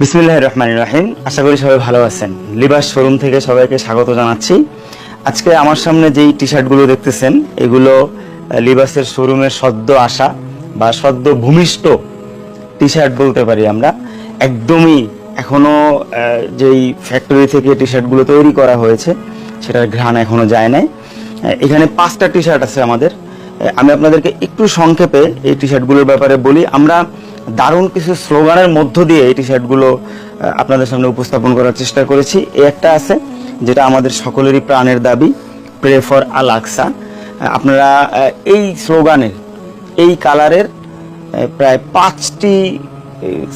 বিসমিল্লাহ রহমান রাহিম। আশা করি সবাই ভালো আছেন। লিবাস শোরুম থেকে সবাইকে স্বাগত জানাচ্ছি। আজকে আমার সামনে যেই টি শার্টগুলো দেখতেছেন এগুলো লিবাসের শোরুমের সদ্য আসা বা সদ্য ভূমিষ্ঠ টি শার্ট বলতে পারি আমরা। একদমই এখনও আহ, যেই ফ্যাক্টরি থেকে টি শার্টগুলো তৈরি করা হয়েছে সেটার ঘ্রাণ এখনও যায় নাই। এখানে পাঁচটা টি শার্ট আছে আমাদের। আমি আপনাদেরকে একটু সংক্ষেপে এই টি শার্টগুলোর ব্যাপারে বলি। আমরা দারুণ কিছু স্লোগানের মধ্য দিয়ে এই টি শার্টগুলো আপনাদের সামনে উপস্থাপন করার চেষ্টা করেছি। এই একটা আছে, যেটা আমাদের সকলেরই প্রাণের দাবি প্রে ফর আল আকসা আপনারা এই স্লোগানের, এই কালারের প্রায় পাঁচটি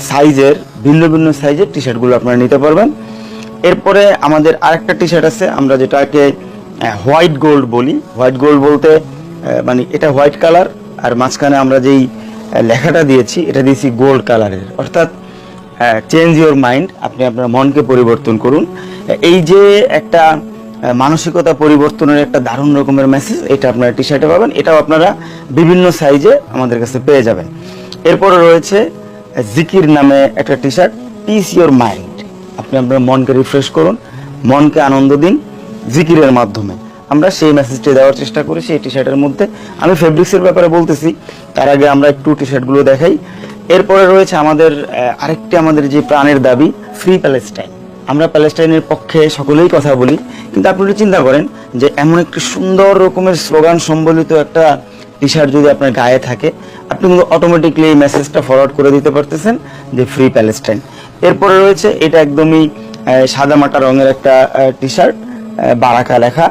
সাইজের, ভিন্ন ভিন্ন সাইজের টি শার্টগুলো আপনারা নিতে পারবেন। এরপরে আমাদের আরেকটা টি শার্ট আছে, আমরা যেটাকে হোয়াইট গোল্ড বলি। হোয়াইট গোল্ড বলতে মানে এটা হোয়াইট কালার, আর মাঝখানে আমরা যেই লেখাটা দিয়েছি, এটা দিয়েছি গোল্ড কালারের অর্থাৎ চেঞ্জ ইওর মাইন্ড আপনি আপনার মনকে পরিবর্তন করুন। এই যে একটা মানসিকতা পরিবর্তনের একটা দারুণ রকমের মেসেজ এটা আপনারা টি শার্টে পাবেন, এটাও আপনারা বিভিন্ন সাইজে আমাদের কাছে পেয়ে যাবেন। এরপরে রয়েছে, জিকির নামে একটা T shirt peace your mind আপনি আপনার মনকে রিফ্রেশ করুন, মনকে আনন্দ দিন জিকিরের মাধ্যমে। আমরা সেই মেসেজটি দেওয়ার চেষ্টা করেছি এই টি শার্টের মধ্যে। আমি ফেব্রিক্সের ব্যাপারে বলতেছি, তার আগে আমরা একটু টি শার্টগুলো দেখাই। এরপরে রয়েছে আমাদের আরেকটি আমাদের যে প্রাণের দাবি ফ্রি প্যালেস্টাইন আমরা প্যালেস্টাইনের পক্ষে সকলেই কথা বলি, কিন্তু আপনি চিন্তা করেন যে এমন একটি সুন্দর রকমের স্লোগান সম্বলিত একটা টি শার্ট যদি আপনার গায়ে থাকে, আপনি কিন্তু অটোমেটিকলি এই মেসেজটা ফরওয়ার্ড করে দিতে পারতেছেন যে ফ্রি প্যালেস্টাইন এরপরে রয়েছে, এটা একদমই সাদা মাটা রঙের একটা টি শার্ট বারাকা লেখা।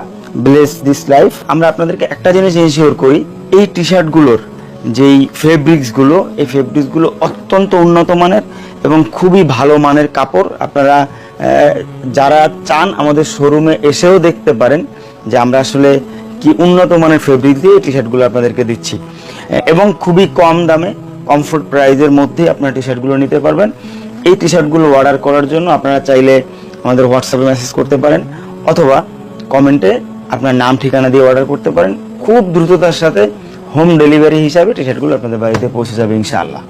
ব্লেস দিস লাইফ আমরা আপনাদেরকে একটা জিনিস ইনশিওর করি, এই টি শার্টগুলোর যেই ফেব্রিক্সগুলো এই ফেব্রিক্সগুলো অত্যন্ত উন্নত মানের এবং খুবই ভালো মানের কাপড়। আপনারা যারা চান আমাদের শোরুমে এসেও দেখতে পারেন যে আমরা আসলে কি উন্নত মানের ফেব্রিক দিয়ে টি শার্টগুলো আপনাদেরকে দিচ্ছি। এবং খুবই কম দামে কমফোর্ট প্রাইজের মধ্যে আপনারা টি শার্টগুলো নিতে পারবেন। এই টি শার্টগুলো অর্ডার করার জন্য আপনারা চাইলে আমাদের হোয়াটসঅ্যাপে মেসেজ করতে পারেন অথবা কমেন্টে আপনার নাম, ঠিকানা দিয়ে অর্ডার করতে পারেন। খুব দ্রুততার সাথে হোম ডেলিভারি হিসাবে টি শার্টগুলো আপনাদের বাড়িতে পৌঁছে যাবে ইনশাআল্লাহ।